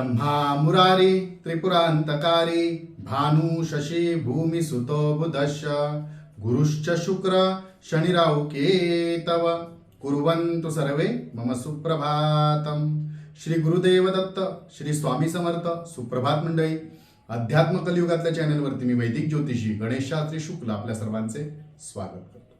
ब्रह्मा मुरारी त्रिपुरांतकारी भानु शशी भूमी सुतो बुधश्च। गुरुश्च शुक्र शनिराव केतव। कुर्वन्तु सर्वे मम सुप्रभातम। श्री गुरुदेव दत्त श्री स्वामी समर्थ सुप्रभात मंडळी। अध्यात्म कलियुगातल्या चॅनलवरती मी वैदिक ज्योतिषी गणेशात्री शुक्ल आपल्या सर्वांचे स्वागत करतो.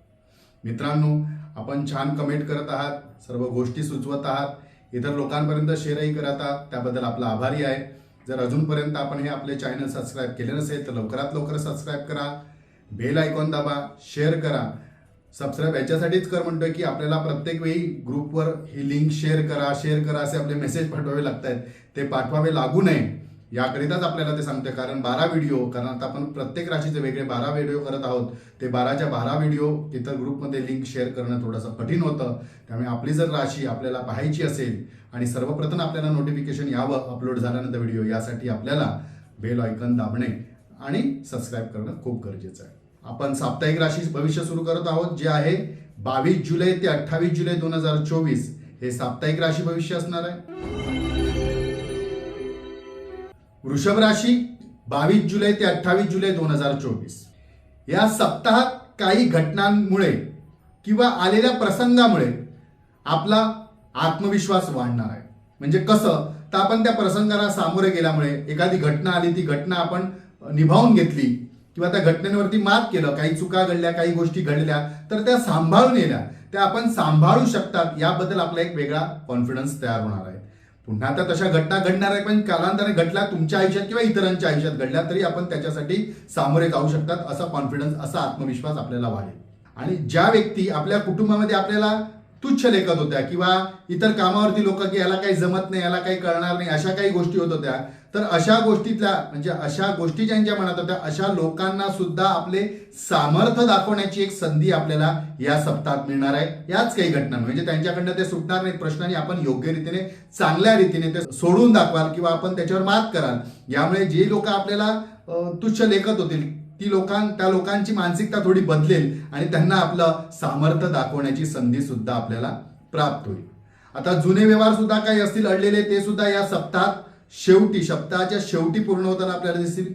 मित्रांनो आपण छान कमेंट करत आहात सर्व गोष्टी सुचवत आहात. इतर लोकांपर्यंत शेअरही करता त्याबद्दल आपला आभारी आहे. जर अजूनपर्यंत आपण हे आपले चॅनल सबस्क्राईब केले नसेल तर लवकरात लवकर सबस्क्राईब करा. बेल आयकॉन दाबा शेअर करा. सबस्क्राईब याच्यासाठीच कर म्हणतोय की आपल्याला प्रत्येक वेळी ग्रुपवर ही लिंक शेअर करा शेअर करा असे आपले मेसेज पाठवावे लागत आहेत ते पाठवावे लागू नये. याकरिताच आपल्याला ते सांगते कारण बारा व्हिडिओ कारण आता आपण प्रत्येक राशीचे वेगळे बारा व्हिडिओ करत आहोत. ते बाराच्या बारा व्हिडिओ इतर ग्रुपमध्ये लिंक शेअर करणं थोडंसं कठीण होतं. त्यामुळे आपली जर राशी आपल्याला पाहायची असेल आणि सर्वप्रथम आपल्याला नोटिफिकेशन यावं अपलोड झाल्यानंतर व्हिडिओ यासाठी आपल्याला बेल आयकन दाबणे आणि सबस्क्राईब करणं खूप गरजेचं आहे. आपण साप्ताहिक राशी भविष्य सुरू करत आहोत जे आहे बावीस जुलै ते अठ्ठावीस जुलै दोन हजार चोवीस. हे साप्ताहिक राशी भविष्य असणार आहे. वृषभ राशी बावीस जुलै ते अठ्ठावीस जुलै दोन हजार चोवीस. या सप्ताहात काही घटनांमुळे किंवा आलेल्या प्रसंगामुळे आपला आत्मविश्वास वाढणार आहे. म्हणजे कसं? तर आपण त्या प्रसंगाला सामोरे गेल्यामुळे एखादी घटना आली ती घटना आपण निभावून घेतली किंवा त्या घटनेवरती मात केलं काही चुका घडल्या काही गोष्टी घडल्या तर त्या सांभाळून येल्या. त्या आपण सांभाळू शकतात याबद्दल आपला एक वेगळा कॉन्फिडन्स तयार होणार आहे. पुन्हा आता तशा घटना घडणार आहे पण कालांतराने घडल्या तुमच्या आयुष्यात किंवा इतरांच्या आयुष्यात घडल्या तरी आपण त्याच्यासाठी सामोरे जाऊ शकतात असा कॉन्फिडन्स असा आत्मविश्वास आपल्याला वाढेल आणि ज्या व्यक्ती आपल्या कुटुंबामध्ये आपल्याला तुच्छ लेखत होत्या किंवा इतर कामावरती लोक की याला काही जमत नाही याला काही कळणार नाही अशा काही गोष्टी होत होत्या. तर अशा गोष्टीतल्या म्हणजे अशा गोष्टी ज्यांच्या मनात होत्या अशा लोकांना सुद्धा आपले सामर्थ्य दाखवण्याची एक संधी आपल्याला या सप्ताहात मिळणार आहे. याच काही घटना म्हणजे त्यांच्याकडनं ते सुटणार नाही प्रश्नांनी. आपण योग्य रीतीने चांगल्या रीतीने ते सोडून दाखवाल किंवा आपण त्याच्यावर मात कराल. यामुळे जे लोक आपल्याला तुच्छ लेखत होतील ती लोकां त्या लोकांची मानसिकता थोडी बदलेल आणि त्यांना आपलं सामर्थ्य दाखवण्याची संधी सुद्धा आपल्याला प्राप्त होईल. आता जुने व्यवहार सुद्धा काही असतील अडलेले ते सुद्धा या सप्ताहात शेवटी सप्ताहाच्या शेवटी पूर्ण होताना आपल्याला दिसतील.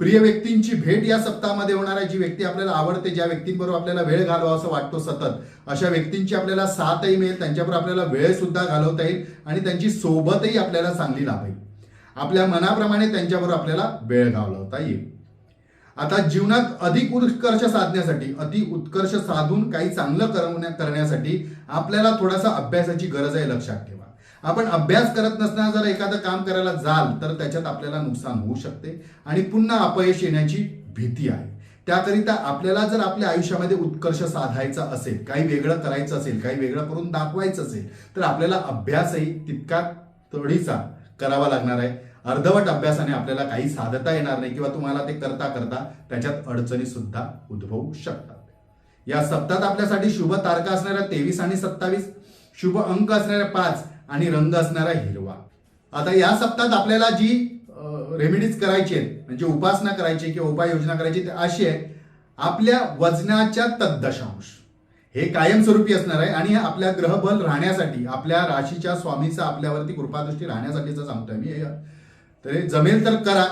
प्रिय व्यक्तींची भेट या सप्ताहामध्ये होणार आहे. जी व्यक्ती आपल्याला आवडते ज्या व्यक्तींबरोबर आपल्याला वेळ घालवा असं वाटतो सतत अशा व्यक्तींची आपल्याला साथही मिळेल त्यांच्याबरोबर आपल्याला वेळ सुद्धा घालवता येईल आणि त्यांची सोबतही आपल्याला चांगली लाभेल आपल्या मनाप्रमाणे त्यांच्याबरोबर आपल्याला वेळ घालवता येईल. आता जीवनात अधिक उत्कर्ष साधण्यासाठी अति उत्कर्ष साधून काही चांगलं करवण्या- करण्यासाठी आपल्याला थोडासा अभ्यासाची गरज आहे लक्षात ठेवा. आपण अभ्यास करत नसताना जर एखादं काम करायला जाल तर त्याच्यात आपल्याला नुकसान होऊ शकते आणि पुन्हा अपयश येण्याची भीती आहे. त्याकरिता आपल्याला जर आपल्या आयुष्यामध्ये उत्कर्ष साधायचा असेल काही वेगळं करायचं असेल काही वेगळं करून दाखवायचं असेल तर आपल्याला अभ्यासही तितका तोडीचा करावा लागणार आहे. अर्धवट अभ्यासाने आपल्याला काही साधता येणार नाही किंवा तुम्हाला ते करता करता त्याच्यात अडचणी सुद्धा उद्भवू शकतात. या सप्तात आपल्यासाठी शुभ तारका असणाऱ्या तेवीस आणि सत्तावीस शुभ अंक असणाऱ्या पाच आणि रंग असणारा हिरवा. आता या सप्तात आपल्याला जी रेमेडीज करायची आहेत म्हणजे उपासना करायची किंवा उपाययोजना करायची ती अशी आहे आपल्या वजनाच्या तद्दशांश. हे कायमस्वरूपी असणार आहे आणि आपल्या ग्रहबल राहण्यासाठी आपल्या राशीच्या स्वामीचा आपल्यावरती कृपादृष्टी राहण्यासाठीच सांगतोय मी तर हे जमेल तर करा.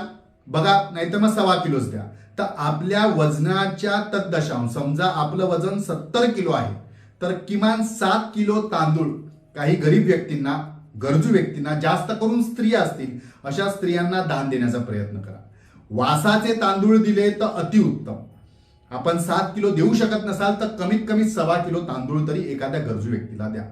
बघा नाहीतर मग सव्वा किलोच द्या. तर आपल्या वजनाच्या तद्दशांश समजा आपलं वजन सत्तर किलो आहे तर किमान सात किलो तांदूळ काही गरीब व्यक्तींना गरजू व्यक्तींना जास्त करून स्त्रिया असतील अशा स्त्रियांना दान देण्याचा प्रयत्न करा. वासाचे तांदूळ दिले तर अतिउत्तम. आपण सात किलो देऊ शकत नसाल तर कमीत कमी सव्वा किलो तांदूळ तरी एखाद्या गरजू व्यक्तीला द्या.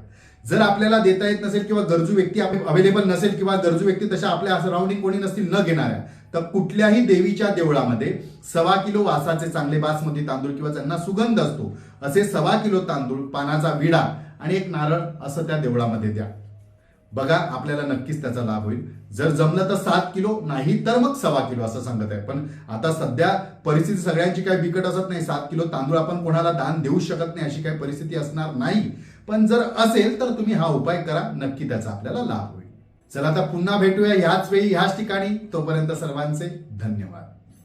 जर आपल्याला देता येत नसेल किंवा गरजू व्यक्ती अवेलेबल नसेल किंवा गरजू व्यक्ती तशा आपल्या सराउंडिंग कोणी नसतील न घेणाऱ्या तर कुठल्याही देवीच्या देवळामध्ये सव्वा किलो वासाचे चांगले बासमती तांदूळ किंवा ज्यांना सुगंध असतो. असे सव्वा किलो तांदूळ पानाचा विडा आणि एक नारळ असं त्या देवळामध्ये द्या. बघा आपल्याला नक्कीच त्याचा लाभ होईल. जर जमलं तर सात किलो नाही तर मग सव्वा किलो असं सांगत आहे. पण आता सध्या परिस्थिती सगळ्यांची काही बिकट असत नाही. सात किलो तांदूळ आपण कोणाला दान देऊ शकत नाही अशी काही परिस्थिती असणार नाही. पण जर असेल तर तुम्ही हा उपाय करा. नक्की त्याचा आपल्याला लाभ होईल. चला आता पुन्हा भेटूया ह्याच वेळी ह्याच ठिकाणी. तोपर्यंत सर्वांचे धन्यवाद.